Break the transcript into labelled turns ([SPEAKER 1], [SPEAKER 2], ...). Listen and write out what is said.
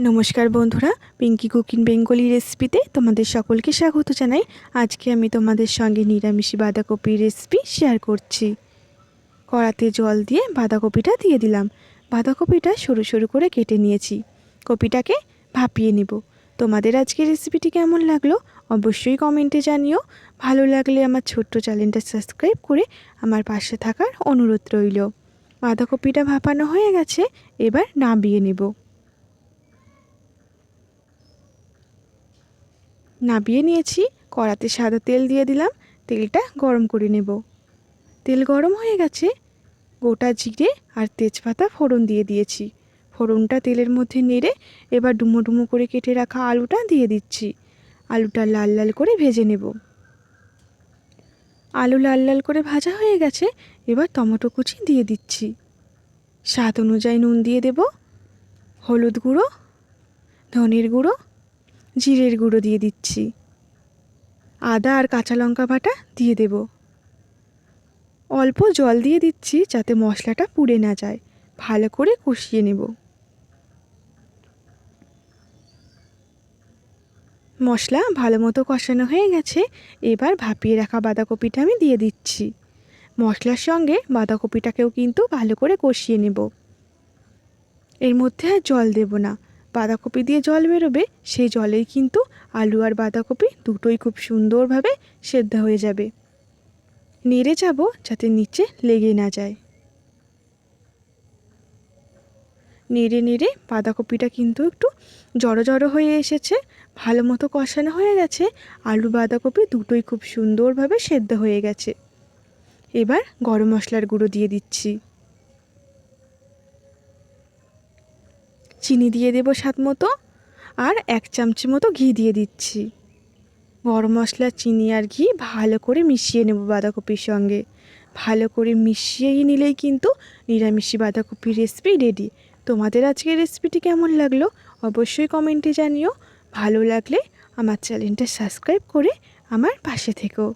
[SPEAKER 1] নমস্কার বন্ধুরা Pinki cooking Bengali রেসিপিতে তোমাদের সকলকে স্বাগত জানাই। আজকে আমি তোমাদের সঙ্গে নিরামিষি বাঁধাকপির রেসিপি শেয়ার করছি। কড়াতে জল দিয়ে বাঁধাকপিটা দিয়ে দিলাম। বাঁধাকপিটা সরু সরু করে কেটে নিয়েছি। কপিটাকে ভাপিয়ে নেব। তোমাদের আজকে রেসিপিটি কেমন লাগল অবশ্যই কমেন্টে জানিও। ভালো লাগলে আমার ছোট্ট চ্যানেলটা সাবস্ক্রাইব করে আমার পাশে থাকার অনুরোধ রইল। বাঁধাকপিটা ভাপানো হয়ে গেছে, এবার নামিয়ে নেব। নাবিয়ে নিয়েছি, কড়াতে সাদা তেল দিয়ে দিলাম, তেলটা গরম করে নেব। তেল গরম হয়ে গেছে, গোটা জিরে আর তেজপাতা ফোড়ন দিয়ে দিয়েছি। ফোড়নটা তেলের মধ্যে নেড়ে এবার ডুমো ডুমো করে কেটে রাখা আলুটা দিয়ে দিচ্ছি। আলুটা লাল লাল করে ভেজে নেব। আলু লাল লাল করে ভাজা হয়ে গেছে, এবার টমেটো কুচি দিয়ে দিচ্ছি। স্বাদ অনুযায়ী নুন দিয়ে দেব, হলুদ গুঁড়ো, ধনের গুঁড়ো জিরের গুঁড়ো দিয়ে দিচ্ছি। আদা আর কাঁচা লঙ্কা বাটা দিয়ে দেব। অল্প জল দিয়ে দিচ্ছি যাতে মশলাটা পুড়ে না যায়। ভালো করে কষিয়ে নেব। মশলা ভালো মতো কষানো হয়ে গেছে। এবার ভাপিয়ে রাখা বাঁধাকপিটা আমি দিয়ে দিচ্ছি। মশলার সঙ্গে বাঁধাকপিটাকেও কিন্তু ভালো করে কষিয়ে নেব। এর মধ্যে আর জল দেব না। বাঁধাকপি দিয়ে জল বেরোবে, সেই জলেই কিন্তু আলু আর বাঁধাকপি দুটোই খুব সুন্দরভাবে সেদ্ধ হয়ে যাবে। নেড়ে যাব যাতে নিচে লেগে না যায়। নেড়ে নেড়ে বাঁধাকপিটা কিন্তু একটু জড়ো জড়ো হয়ে এসেছে, ভালো মতো কষানো হয়ে গেছে, আলু বাঁধাকপি দুটোই খুব সুন্দরভাবে সেদ্ধ হয়ে গেছে। এবার গরম মশলার গুঁড়ো দিয়ে দিচ্ছি। চিনি দিয়ে দেবো স্বাদ মতো আর এক চামচি মতো ঘি দিয়ে দিচ্ছি। গরম মশলা, চিনি আর ঘি ভালো করে মিশিয়ে নেব বাঁধাকপির সঙ্গে। ভালো করে মিশিয়েই নিলেই কিন্তু নিরামিষি বাঁধাকপির রেসিপি রেডি তোমাদের আজকের রেসিপিটি কেমন লাগল অবশ্যই কমেন্টে জানিও। ভালো লাগলে আমার চ্যানেলটা সাবস্ক্রাইব করে আমার পাশে থেকো।